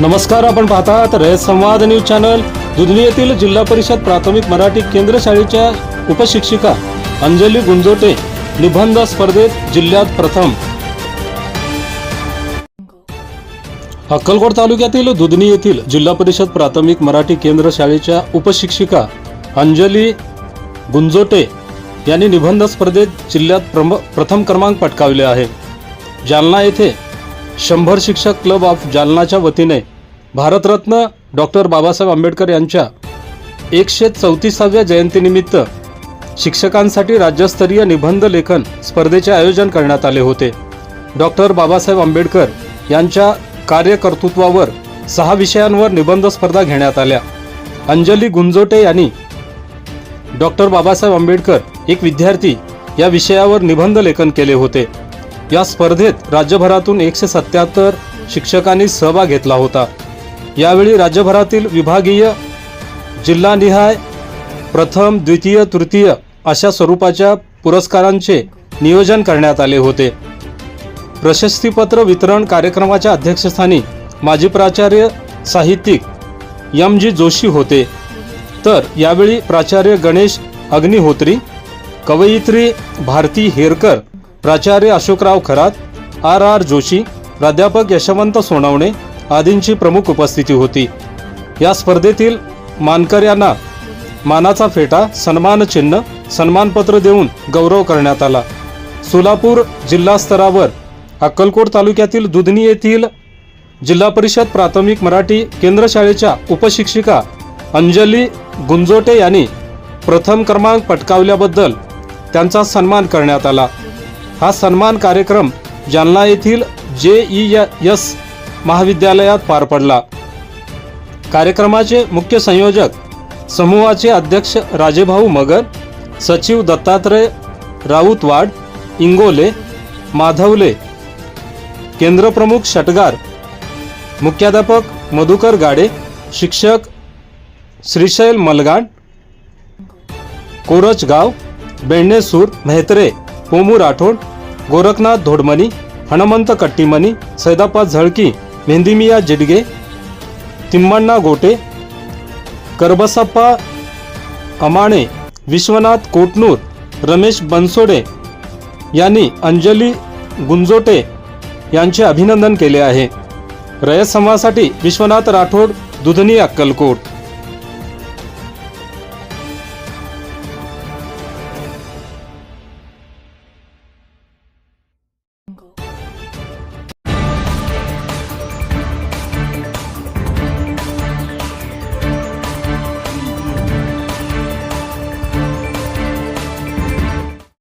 नमस्कार आपण पाहतात रयत संवाद न्यूज चॅनल. दुधनी येथील जिल्हा परिषद प्राथमिक मराठी केंद्र शाळेच्या उपशिक्षिका अंजली गुंजोटे निबंध स्पर्धेत जिल्ह्यात प्रथम. अक्कलकोट तालुक्यातील दुधनी येथील जिल्हा परिषद प्राथमिक मराठी केंद्र शाळेच्या उपशिक्षिका अंजली गुंजोटे यांनी निबंध स्पर्धेत जिल्ह्यात प्रम प्रथम क्रमांक पटकावले आहे. जालना येथे शंभर शिक्षक क्लब ऑफ जालनाच्या वतीने भारतरत्न डॉक्टर बाबासाहेब आंबेडकर यांच्या एकशे चौतीसाव्या जयंतीनिमित्त शिक्षकांसाठी राज्यस्तरीय निबंध लेखन स्पर्धेचे आयोजन करण्यात आले होते. डॉक्टर बाबासाहेब आंबेडकर यांच्या कार्यकर्तृत्वावर सहा विषयांवर निबंध स्पर्धा घेण्यात आल्या. अंजली गुंजोटे यांनी डॉक्टर बाबासाहेब आंबेडकर एक विद्यार्थी या विषयावर निबंध लेखन केले होते. या स्पर्धेत राज्यभरातून एकशे सत्याहत्तर शिक्षकांनी सहभाग घेतला होता. यावेळी राज्यभरातील विभागीय जिल्हानिहाय प्रथम द्वितीय तृतीय अशा स्वरूपाच्या पुरस्कारांचे नियोजन करण्यात आले होते. प्रशस्तीपत्र वितरण कार्यक्रमाच्या अध्यक्षस्थानी माजी प्राचार्य साहित्यिक यम जी जोशी होते. तर यावेळी प्राचार्य गणेश अग्निहोत्री कवयित्री भारती हेरकर प्राचार्य अशोकराव खरात आर आर जोशी प्राध्यापक यशवंत सोनवणे आदींची प्रमुख उपस्थिती होती. या स्पर्धेतील मानकऱ्यांना मानाचा फेटा सन्मान चिन्ह सन्मानपत्र देऊन गौरव करण्यात आला. सोलापूर जिल्हा स्तरावर अक्कलकोट तालुक्यातील दुधनी येथील जिल्हा परिषद प्राथमिक मराठी केंद्र शाळेच्या उपशिक्षिका अंजली गुंजोटे यांनी प्रथम क्रमांक पटकावल्याबद्दल त्यांचा सन्मान करण्यात आला. हा सन्मान कार्यक्रम जालना येथील जे ई एस महाविद्यालयात पार पडला. कार्यक्रमाचे मुख्य संयोजक समूहाचे अध्यक्ष राजेभाऊ मगर सचिव दत्तात्रय राऊतवाड इंगोले माधवले केंद्रप्रमुख षटगार मुख्याध्यापक मधुकर गाडे शिक्षक श्रीशैल मलगाड कोरचगाव बेंडेसूर म्हेत्रे पोमू राठोड गोरखनाथ धोडमणी हनुमंत कट्टीमणी सैदापा झळकी मेहंदीमिया जिडगे तिम्मण्णा गोटे करबसप्पा अमाणे विश्वनाथ कोटनूर रमेश बनसोडे यांनी अंजली गुंजोटे यांचे अभिनंदन केले आहे. रयत समाजासाठी विश्वनाथ राठोड दुधनी अक्कलकोट. jungle